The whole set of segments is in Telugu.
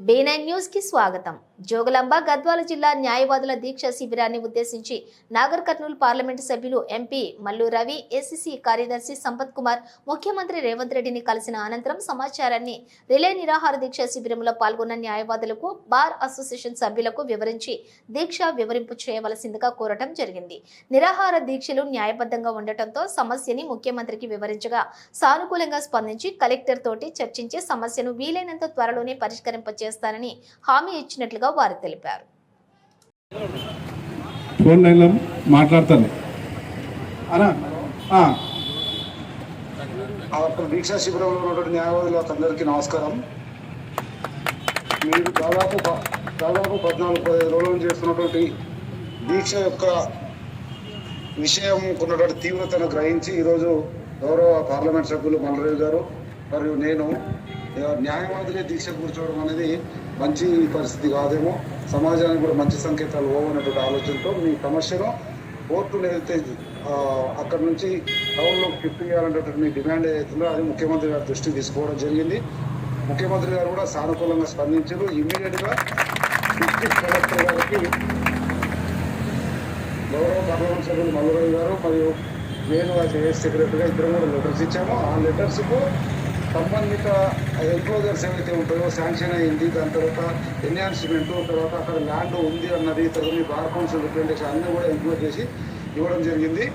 బేనైన్ న్యూస్కి స్వాగతం. జోగులాంబ గద్వాల జిల్లా న్యాయవాదుల దీక్ష శిబిరాన్ని ఉద్దేశించి నాగర్ కర్నూలు పార్లమెంటు సభ్యులు ఎంపీ మల్లు రవి ఏసీసీ కార్యదర్శి సంపత్ కుమార్ ముఖ్యమంత్రి రేవంత్ రెడ్డిని కలిసిన అనంతరం సమాచారాన్ని రిలే నిరాహార దీక్ష శిబిరంలో పాల్గొన్న న్యాయవాదులకు బార్ అసోసియేషన్ సభ్యులకు వివరించి దీక్ష వివరింపు చేయవలసిందిగా కోరటం జరిగింది. నిరాహార దీక్షలు న్యాయబద్ధంగా ఉండటంతో సమస్యని ముఖ్యమంత్రికి వివరించగా సానుకూలంగా స్పందించి కలెక్టర్ తోటి చర్చించి సమస్యను వీలైనంత త్వరలోనే పరిష్కరింపచే పరిష్కరింపచేస్తానని హామీ ఇచ్చినట్లుగా వారు తెలిపారు. ఫోన్ లైన్లో మాట్లాడతాను. శిబిరంలో ఉన్నటువంటి న్యాయవాదులకు అందరికీ నమస్కారం. మీరు దాదాపు దాదాపు పద్నాలుగు పదిహేను రోజులు చేస్తున్నటువంటి దీక్ష యొక్క విషయం ఉన్నటువంటి తీవ్రతను గ్రహించి ఈరోజు గౌరవ పార్లమెంట్ సభ్యులు మల్లరావు గారు మరియు నేను న్యాయవాదులే దీక్ష కూర్చోవడం అనేది మంచి పరిస్థితి కాదేమో. సమాజానికి కూడా మంచి సంకేతాలు పోవనేటువంటి ఆలోచనతో మీ సమస్యను కోర్టులు ఏదైతే అక్కడ నుంచి టౌన్లో షిఫ్ట్ చేయాలనేటువంటి మీ డిమాండ్ ఏదైతుందో అది ముఖ్యమంత్రి గారి దృష్టికి తీసుకోవడం జరిగింది. ముఖ్యమంత్రి గారు కూడా సానుకూలంగా స్పందించారు. ఇమ్మీడియట్గా డిస్ట్రిక్ట్ కలెక్టర్ గారికి గౌరవ పార్లమెంట్ సభ్యులు మల్లురావు గారు మరియు నేను అయితే ఏఎస్ సెక్రటరీగా ఇద్దరు కూడా లెటర్స్ ఇచ్చాము. ఆ లెటర్స్కు సంబంధిత ఎన్క్లోజర్స్ ఏవైతే ఉంటాయో శాంక్షన్ అయింది దాని తర్వాత ఎన్హాన్స్మెంట్ తర్వాత అక్కడ ల్యాండ్ ఉంది అన్నది తదుని బార్ కౌన్సిల్ రిప్రజెంటేషన్ అన్నీ కూడా ఇంక్లూడ్ చేసి ఇవ్వడం జరిగింది.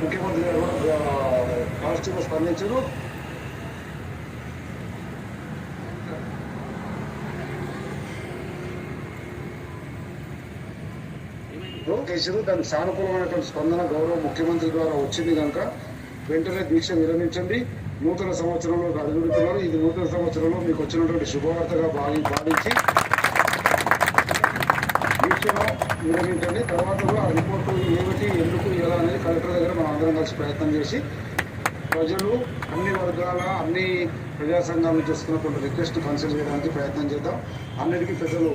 ముఖ్యమంత్రి గారు కూడా పాజిటివ్గా స్పందించారు. కేసులు దానికి సానుకూలమైనటువంటి స్పందన గౌరవ ముఖ్యమంత్రి ద్వారా వచ్చింది కనుక వెంటనే దీక్ష విరమించండి. నూతన సంవత్సరంలో అడుగుడుతున్నారు. ఇది నూతన సంవత్సరంలో మీకు వచ్చినటువంటి శుభవార్తగా భావి భావించి దీక్షను తర్వాత కూడా ఆ రిపోర్టు ఏమిటి ఎందుకు ఎలా అనేది కలెక్టర్ దగ్గర మనం అందరం కలిసి ప్రయత్నం చేసి ప్రజలు అన్ని వర్గాల అన్ని ప్రజా సంఘాల నుంచి వస్తున్నటువంటి రిక్వెస్ట్ కన్సిడర్ చేయడానికి ప్రయత్నం చేద్దాం. అన్నిటికీ పెద్దలు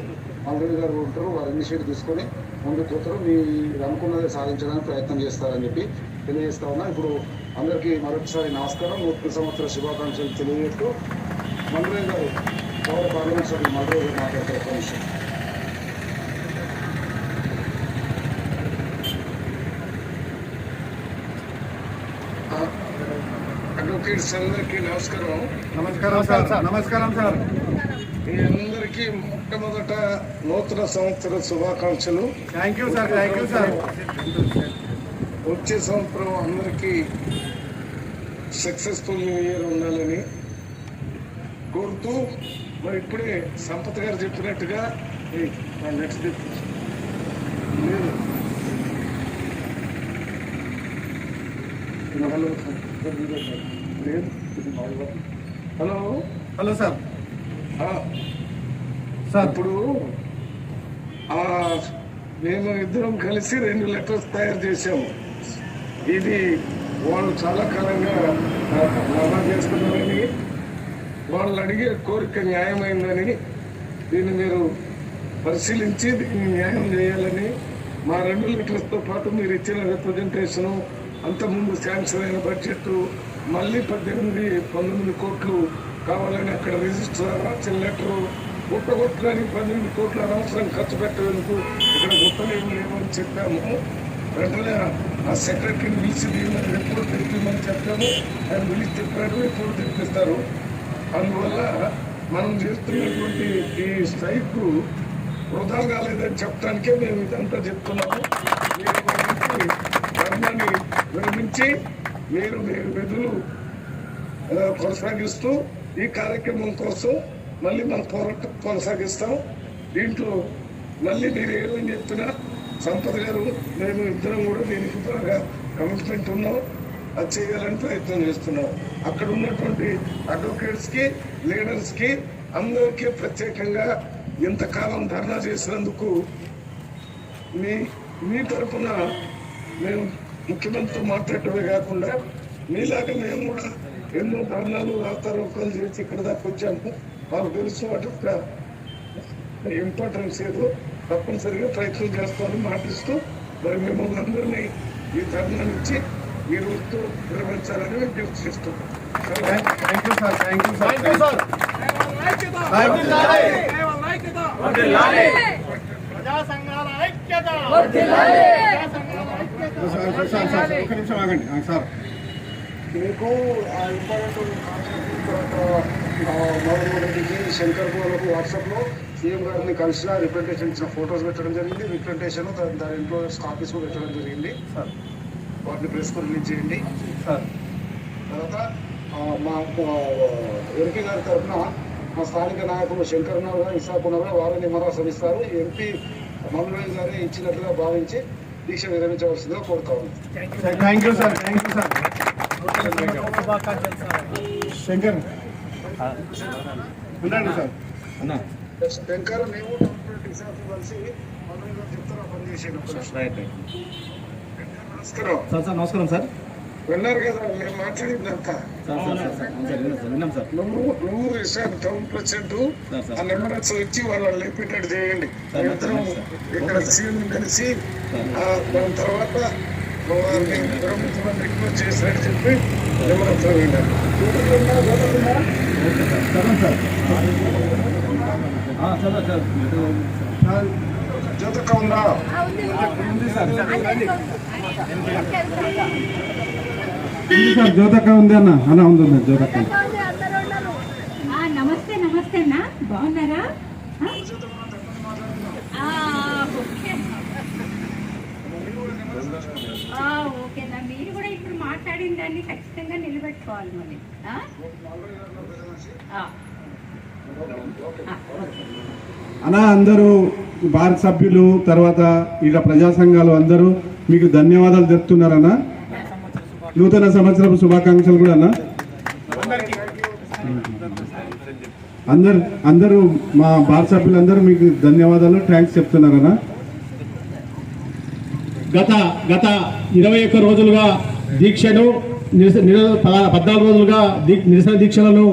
మల్రెడ్డి గారు ఉంటారు. వారు ఇనిషియేటివ్ తీసుకొని ముందుకు పోతారు. మీరు అనుకున్నది సాధించడానికి ప్రయత్నం చేస్తారని చెప్పి తెలియజేస్తా ఉన్నా. ఇప్పుడు అందరికీ మరొకసారి నమస్కారం. నూతన సంవత్సర శుభాకాంక్షలు తెలియజేస్తూ మల్రెడ్డి గారు గౌరవ పార్లమెంట్ సభ్యులు గారు మాట్లాడతారు నిమిషం అడ్వకేట్స్ అందరికీ నమస్కారం. నమస్కారం సార్. నమస్కారం. సార్. మీ అందరికీ మొట్టమొదట నూతన సంవత్సర శుభాకాంక్షలు. Thank you sir thank you sir వచ్చే సంవత్సరం అందరికీ సక్సెస్ఫుల్ న్యూ ఇయర్ ఉండాలని కోరుతూ మరి ఇప్పుడే సంపత్ గారు చెప్పినట్టుగా నెక్స్ట్ లేదు హలో లేదు హలో? Hello sir. సార్. ఇప్పుడు మేము ఇద్దరం కలిసి రెండు లెటర్స్ తయారు చేశాము. ఇది వాళ్ళు చాలా కాలంగా లాభా చేస్తున్నారని వాళ్ళు అడిగే కోరిక న్యాయమైందని దీన్ని మీరు పరిశీలించి దీన్ని న్యాయం చేయాలని మా రెండు లెటర్స్తో పాటు మీరు ఇచ్చిన రిప్రజెంటేషను అంతకుముందు శాంక్షన్ అయిన బడ్జెట్ మళ్ళీ పద్దెనిమిది పంతొమ్మిది కోట్లు కావాలని అక్కడ రిజిస్టర్ రాసిన లెటరు గుట్టగొట్టడానికి పన్నెండు కోట్ల అనవసరం ఖర్చు పెట్టేందుకు ఇక్కడ గుట్టలేము లేమని చెప్పాము. వెంటనే ఆ సెక్రటరీని పిలిచి దీన్ని ఎప్పుడు తెప్పిమని చెప్పాము? ఆయన పిలిచి చెప్పారు ఎప్పుడు తెప్పిస్తారు? అందువల్ల మనం చేస్తున్నటువంటి ఈ స్ట్రైక్ వృధా కాలేదని చెప్పడానికే మేము ఇదంతా చెప్తున్నాము. ధర్మాన్ని విరమించి మీరు మీరు విధులు కొనసాగిస్తూ ఈ కార్యక్రమం కోసం మళ్ళీ మన పోరాటం కొనసాగిస్తాం. దీంట్లో మళ్ళీ మీరు ఏమని చెప్పినా సంపద గారు మేము ఇద్దరం కూడా దీనికి బాగా కమిట్మెంట్ ఉన్నాం. అది చేయాలని ప్రయత్నం చేస్తున్నాం. అక్కడ ఉన్నటువంటి అడ్వకేట్స్కి లీడర్స్కి అందరికీ ప్రత్యేకంగా ఇంతకాలం ధర్నా చేసినందుకు మీ మీ తరఫున మేము ముఖ్యమంత్రితో మాట్లాడటమే కాకుండా మీలాగా మేము కూడా ఎన్నో ధర్నాలు రాస్తారోకాలు చేసి ఇక్కడ దాకా వచ్చాము. మాకు తెలుసు వాటి ఇంపార్టెన్స్ ఏదో. తప్పనిసరిగా ప్రయత్నం చేస్తామని మాటిస్తూ మరి మిమ్మల్ని అందరినీ ఈ ధర్నా నుంచి ఈ రోజుతో విరమించాలని విజ్ఞప్తి చేస్తున్నాం. Thank you sir thank you sir sir sir sir ఒక్క నిమిషం ఆగండి. ఆ, సార్ మీకు ఇంపార్టెంట్ మోహన్ రెడ్డికి శంకర్ వాళ్ళకు వాట్సాప్లో సీఎం గారిని కలిసిన రిప్రజెంటేషన్ ఇచ్చిన ఫొటోస్ పెట్టడం జరిగింది. రిప్రజెంటేషన్ దాని ఇంట్లో కాపీస్ కూడా పెట్టడం జరిగింది. సార్. వాటిని ప్రెస్ రిలీజ్ చేయండి. సార్. తర్వాత మా ఎంపీ గారి తరఫున మా స్థానిక నాయకులు శంకర్ గారు ఇసాక్ గారు వారు నిమ్మరాసం ఇస్తారు ఎంపీ మమ్మల్ని గారే ఇచ్చినట్లుగా భావించి దీక్ష విరమించవలసిందిగా కోరుతా ఉన్నాం. Thank you sir thank you sir. Shankar. ఉండండి సార్ శంకర్ మేము ఇసాక్ కలిసి మమ్మల్ని గారు చెప్తారా పని చేసేటప్పుడు నమస్కారం. నమస్కారం సార్. విన్నారు కదా మేము మాట్లాడిందంతా నువ్వు నువ్వు ఇసాక్ టౌన్ ప్రెసిడెంట్. ఆ నెంబర్స్ ఇచ్చి వాళ్ళని లేపేటట్టు చేయండి. ఇక్కడ సీఎం కలిసి దాని తర్వాత రిక్వెస్ట్ చేసినట్టు చెప్పి సార్. జ్యోతక్క ఉందా సార్. జ్యోతక్క అన్న. అన్న ఉంది జ్యోతక్క నమస్తే నమస్తే అన్న. బాగున్నారా? ఆ? ఆ, ఓకే. ఆ, ఓకేనా మీరు కూడా ఇప్పుడు మాట్లాడిన దాన్ని ఖచ్చితంగా నిలబెట్టుకోవాలి మరి. అనా అందరూ భారత సభ్యులు తర్వాత ఇలా ప్రజా సంఘాలు అందరూ మీకు ధన్యవాదాలు చెప్తున్నారన్నా నూతన సంవత్సరపు శుభాకాంక్షలు కూడా అన్న. అందరు అందరూ మా భారత సభ్యులందరూ మీకు ధన్యవాదాలు థ్యాంక్స్ చెప్తున్నారన్నా గత గత ఇరవై ఒక్క రోజులుగా దీక్షను నిరస నిర- పద్నాలుగు రోజులుగా దీ- నిరసన దీక్షలను